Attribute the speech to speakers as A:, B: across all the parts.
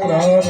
A: প্রাণে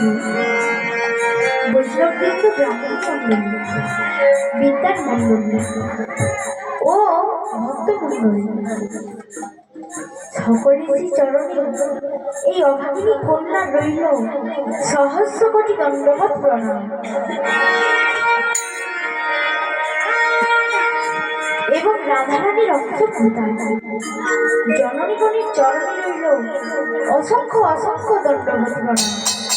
B: সাধু গুরু বৈষ্ণববৃন্দ ব্রাহ্মণ মণ্ডলী বিদ্যার মণ্ডলী ও ভক্ত মণ্ডলী সকলের চরণে এই অভাগিনী কন্যা রইল সহস্র কোটি দণ্ডবত প্রণাম এবং রাধারানীর অক্ষভূতায় জননীগণের চরণে রইল অসংখ্য অসংখ্য দণ্ডবত প্রণাম।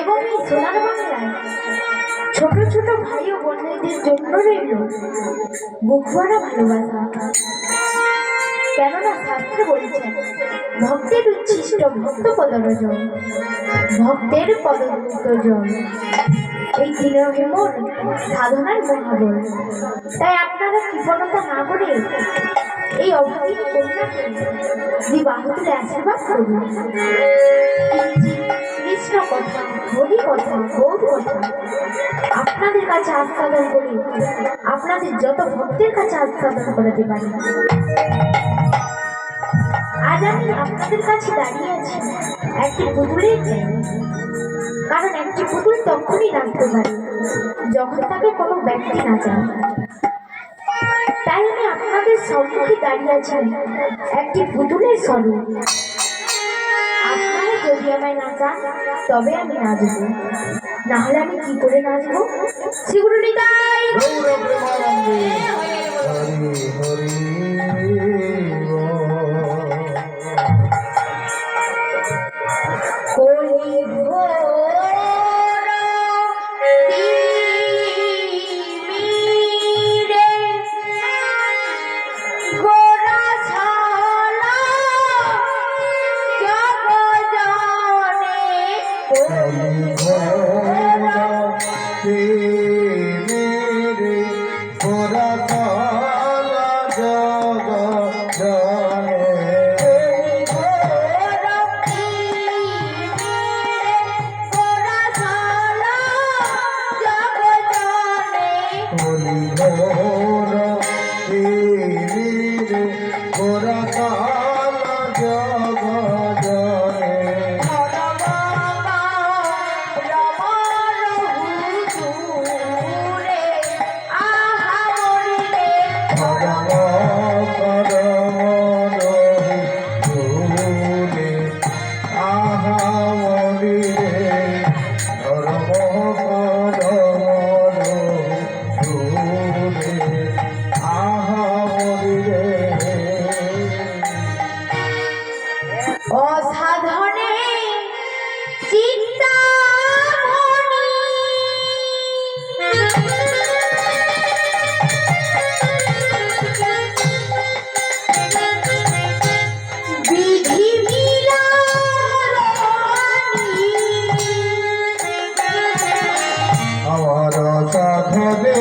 B: এবং এই সোনার বাংলায় ছোট ছোট ভাই ও বোনদের জন্য রইল বুকভরা ভালোবাসা। কেননা শাস্ত্রে বলেছেন, ভক্তের উচ্ছিষ্ট ভক্ত পদরজন, ভক্তের পদজন এই তৃণভীমর সাধনার মহাবল। তাই আপনারা কৃপণতা না করে এই অভাবী কন্যাকে বিবাহতুলে আশীর্বাদ করুন। কৃষ্ণ কথা হরি কথা গৌর কথা। আপনাদের কাছে আস্বাদন করে। আপনাদের যত ভক্তের কাছে আস্বাদন করাতে পারি। আজ আমি আপনাদের কাছে দাঁড়িয়ে আছি একটি পুতুলের কারণ একটি পুতুল তখনই নাচতে পারে, যখন তাকে কোনো ব্যক্তি নাচায় তাই আমি আপনাদের সম্মুখে দাঁড়িয়ে আছি একটি পুতুলের স্বরূপ। আমায় নাচান তবে আমি নাচবো না হলে আমি কি করে নাচবো শ্রীগুরু কলি ঘোরা অসাধনে মিলা
A: আমার সাধনে